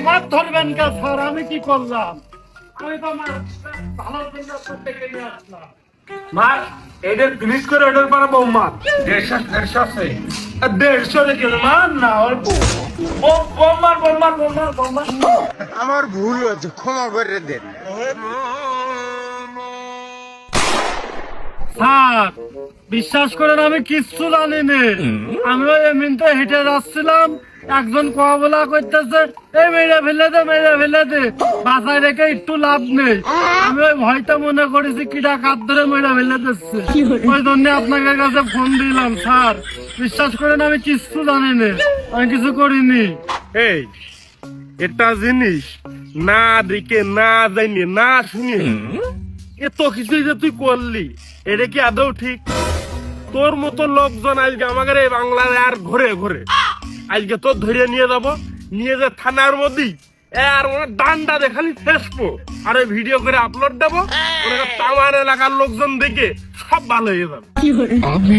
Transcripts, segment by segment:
আমার ধরবেন কে স্যার? আমি কি করলাম? আমি তো আমার ভালো জন্য আপনার ডেকে নিয়ে আসলাম। মার এদের ফিনিশ করে ওটার পরে বৌমা। দেড়শো দেড়শো আছে। দেড়শো রেখে মার না অল্প। বোমার বোমার বোমার বোমার। আমার ভুল হয়েছে ক্ষমা করে দেন। স্যার বিশ্বাস করেন আমি কিচ্ছু জানিনি আমি ওই এমনিতে হেঁটে যাচ্ছিলাম। একজন কোয়া বলা করতেছে এই মেরে ফেলে দে, মেরে ফেলে দে, বাসায় রেখে একটু লাভ নেই। আমি ওই ভয়টা মনে করেছি কিটা কাত ধরে মেরে ফেলে দিচ্ছে। ওই জন্য আপনাদের কাছে ফোন দিলাম, স্যার, বিশ্বাস করেন আমি কিচ্ছু জানিনি আমি কিছু করিনি। এই, এটা জিনিস না দেখে, না জানি না শুনি। এত কিছু যে তুই করলি, এটা কি আদৌ ঠিক? তোর মতো লোকজন আজকে আমাদের এই বাংলায় আর ঘুরে ঘুরে। আজকে তোর ধরে নিয়ে যাব নিয়ে যে থানার মধ্যেই আর ওরা ডান্ডা দেখালি ফেসবো। আর ওই ভিডিও করে আপলোড দেবো ওনাকে তামার এলাকার লোকজন দেখে সব ভালো হয়ে যাবে। আমি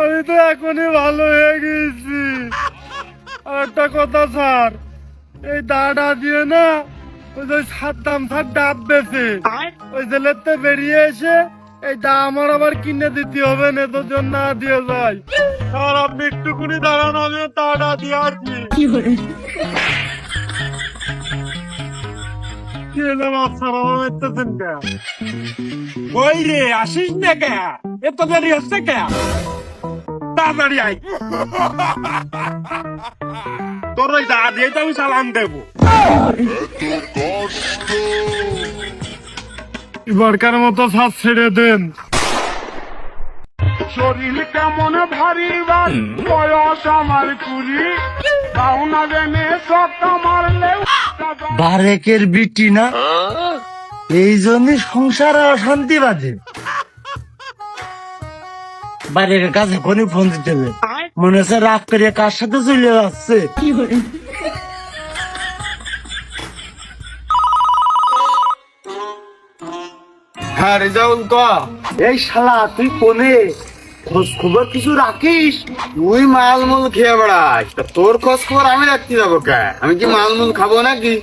আমি তো এখনই ভালো হয়ে গেছি। একটা কথা স্যার এই দাঁড়া দিয়ে না ওই যে সাদ্দাম স্যার ডাব বেছে ওই জেলেতে বেরিয়ে এসে এই দা আমার আবার কিনে দিতে হবে না তোর জন্য না দিয়ে যাই। আপনি একটুকুনি দাঁড়ানো আমি দাঁড়া দিয়ে আসছি? ওই রে আসিস না কে? এত দেরি হচ্ছে কে? তাড়াতাড়ি আই তোর ওই দা দিয়ে তো আমি সালাম দেবো। এবারকার মতো ছেড়ে দেন। শরীর কেমন ভারী বয়স আমার কুড়ি। পাওনা জেনে মারলে বারেকের বিটি না? এই জন্য সংসারে অশান্তি বাজে। বারেকের কাছে ফোন দিতে হবে। মনে হচ্ছে রাগ করে কার সাথে চলে যাচ্ছে। হ্যাঁ রেজাউল ক? এই শালা তুই কোনে? খোঁজ খবর কিছু রাখিস? তুই মালমূল খেয়ে বেড়াস। তা তোর খোঁজ খবর আমি রাখতে যাব কে? আমি কি মালমূল খাব নাকি?